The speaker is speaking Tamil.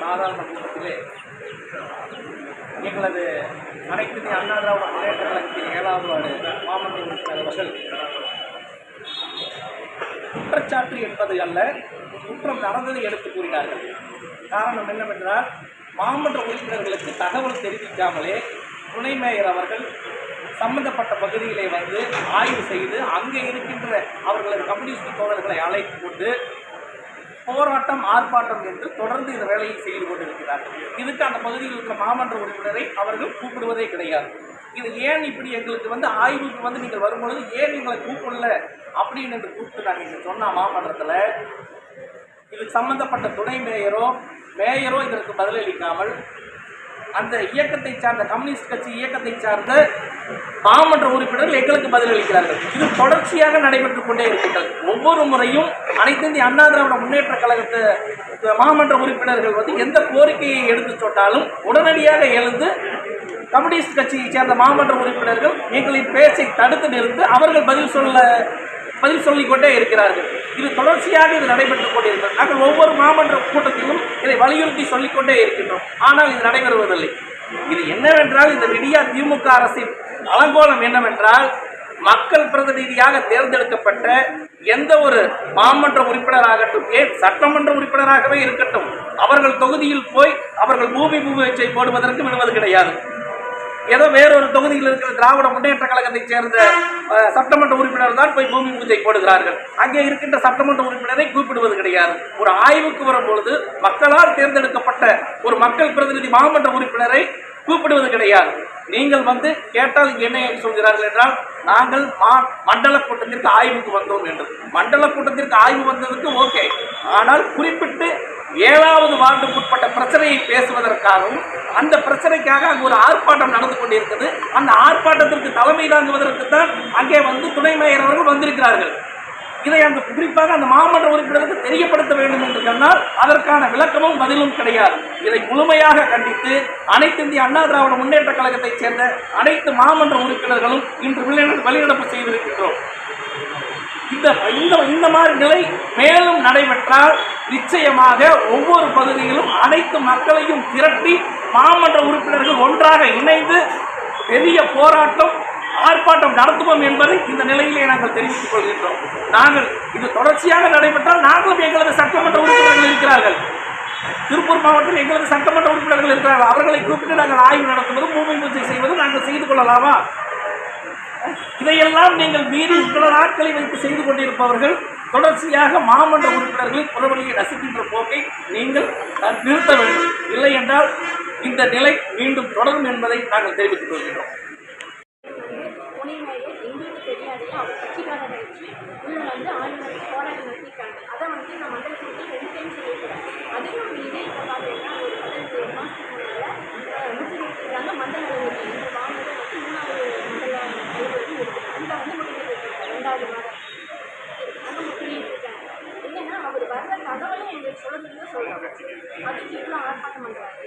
சாதாரண கூட்டத்திலே எங்களது அனைத்து இந்திய அண்ணா திராவிட முன்னேற்ற கழகத்தின் ஏழாவது வார்டு மாமன்ற உறுப்பினர் குற்றச்சாட்டு என்பது அல்ல குற்றம் நடந்ததை எடுத்து கூறினார்கள். காரணம் என்னவென்றால் மாமன்ற உறுப்பினர்களுக்கு தகவல் தெரிவிக்காமலே துணை மேயர் அவர்கள் சம்பந்தப்பட்ட பகுதிகளை வந்து ஆய்வு செய்து அங்கே இருக்கின்ற அவர்களது கம்யூனிஸ்ட் தோழர்களை அழைத்து கொண்டு போராட்டம் ஆர்ப்பாட்டம் என்று தொடர்ந்து இந்த வேலையை செய்து கொண்டிருக்கிறார்கள் இதுக்கு அந்த பகுதியில் இருக்கிற மாமன்ற உறுப்பினரை அவர்கள் கூப்பிடுவதே கிடையாது. இது ஏன் இப்படி எங்களுக்கு வந்து ஆய்வுக்கு வந்து நீங்கள் வரும்பொழுது ஏன் எங்களை கூப்பிடல அப்படின்னு என்று கூப்பிட்டு நாங்கள் இங்கே சொன்ன மாமன்றத்தில் இது சம்பந்தப்பட்ட துணை மேயரோ மேயரோ இதற்கு பதிலளிக்காமல் அந்த இயக்கத்தை சார்ந்த கம்யூனிஸ்ட் கட்சி இயக்கத்தை சார்ந்த மாமன்ற உறுப்பினர்கள் எங்களுக்கு பதிலளிக்கிறார்கள். இது தொடர்ச்சியாக நடைபெற்றுக் கொண்டே இருக்கிறது ஒவ்வொரு முறையும் அனைத்து இந்திய அண்ணா திராவிட முன்னேற்ற கழகத்தை மாமன்ற உறுப்பினர்கள் வந்து எந்த கோரிக்கையை எடுத்து சொன்னாலும் உடனடியாக எழுந்து கம்யூனிஸ்ட் கட்சியை சேர்ந்த மாமன்ற உறுப்பினர்கள் எங்களின் பேச்சை தடுத்து நிறுத்து அவர்கள் பதில் சொல்ல பதில் சொல்லிக்கொண்டே இருக்கிறார்கள். இது தொடர்ச்சியாக இது நடைபெற்றுக் கொண்டிருக்கிறது. நாங்கள் ஒவ்வொரு மாமன்ற கூட்டத்திலும் வலியுறுத்தி சொல்லிக்கொண்டே இருக்கின்றோம் ஆனால் இது நடைபெறுவதில்லை இது என்னவென்றால் இந்த விடியா திமுக அரசின் அலங்கோலம் என்னவென்றால் மக்கள் பிரதிநிதியாக தேர்ந்தெடுக்கப்பட்ட எந்த ஒரு மாமன்ற உறுப்பினராகட்டும் ஏன் சட்டமன்ற உறுப்பினராகவே இருக்கட்டும் அவர்கள் தொகுதியில் போய் அவர்கள் பூமி பூமிச்சை போடுவதற்கு விடுவது கிடையாது ஏதோ வேறொரு தொகுதியில் இருக்கிற திராவிட முன்னேற்ற கழகத்தைச் சேர்ந்த சட்டமன்ற உறுப்பினர் தான் போய் பூமி பூஜை போடுகிறார்கள். அங்கே இருக்கின்ற சட்டமன்ற உறுப்பினரை கூப்பிடுவது கிடையாது. ஒரு ஆய்வுக்கு வரும்பொழுது மக்களால் தேர்ந்தெடுக்கப்பட்ட ஒரு மக்கள் பிரதிநிதி மாமன்ற உறுப்பினரை கூப்பிடுவது கிடையாது. நீங்கள் வந்து கேட்டால் என்ன என்ன சொல்கிறார்கள் என்றால் நாங்கள் மா மண்டல கூட்டத்திற்கு ஆய்வுக்கு வந்தோம் என்று. மண்டல கூட்டத்திற்கு ஆய்வு வந்ததுக்கு ஓகே. ஆனால் குறிப்பிட்டு ஏழாவது வார்டுக்கு உட்பட்ட பிரச்சனையை பேசுவதற்காகவும் அந்த பிரச்சனைக்காக அங்கு ஒரு ஆர்ப்பாட்டம் நடந்து கொண்டிருக்கிறது. அந்த ஆர்ப்பாட்டத்திற்கு தலைமை தாங்குவதற்கு தான் அங்கே வந்து துணை மேயர் அவர்கள் வந்திருக்கிறார்கள். இதை அந்த குறிப்பாக அந்த மாமன்ற உறுப்பினருக்கு தெரியப்படுத்த வேண்டும் என்று சொன்னால் அதற்கான விளக்கமும் பதிலும் கிடையாது. இதை முழுமையாக கண்டித்து அனைத்து இந்திய அண்ணா திராவிட முன்னேற்ற கழகத்தைச் சேர்ந்த அனைத்து மாமன்ற உறுப்பினர்களும் இன்று வெளிநடப்பு செய்திருக்கின்றோம். இந்த இந்த இந்த மாதிரி நிலை மேலும் நடைபெற்றால் நிச்சயமாக ஒவ்வொரு பகுதியிலும் அனைத்து மக்களையும் திரட்டி மாமன்ற உறுப்பினர்கள் ஒன்றாக இணைந்து பெரிய போராட்டம் ஆர்ப்பாட்டம் நடத்துவோம் என்பதை இந்த நிலையிலே நாங்கள் தெரிவித்துக் கொள்கின்றோம். நாங்கள் இது தொடர்ச்சியாக நடைபெற்றால் நாங்களும் எங்களது சட்டமன்ற உறுப்பினர்கள் இருக்கிறார்கள். திருப்பூர் மாவட்டத்தில் எங்களது சட்டமன்ற உறுப்பினர்கள் இருக்கிறார்கள். அவர்களை கூப்பிட்டு நாங்கள் ஆய்வு நடத்துவதும் பூமி பூஜை செய்வதும் நாங்கள் செய்து கொள்ளலாமா? இதையெல்லாம் நீங்கள் மீறி சில நாட்களை வைத்து செய்து கொண்டிருப்பவர்கள் தொடர்ச்சியாக மாமன்ற உறுப்பினர்களின் புறவழியை ரசிக்கின்ற போக்கை நீங்கள் நிறுத்த வேண்டும். இல்லை என்றால் இந்த நிலை மீண்டும் தொடரும் என்பதை நாங்கள் தெரிவித்துக் கொள்கிறோம். சொல்ல முடியும் சொல்லுவாங்க அது ஆர்ப்பாட்டம் பண்ணுறாங்க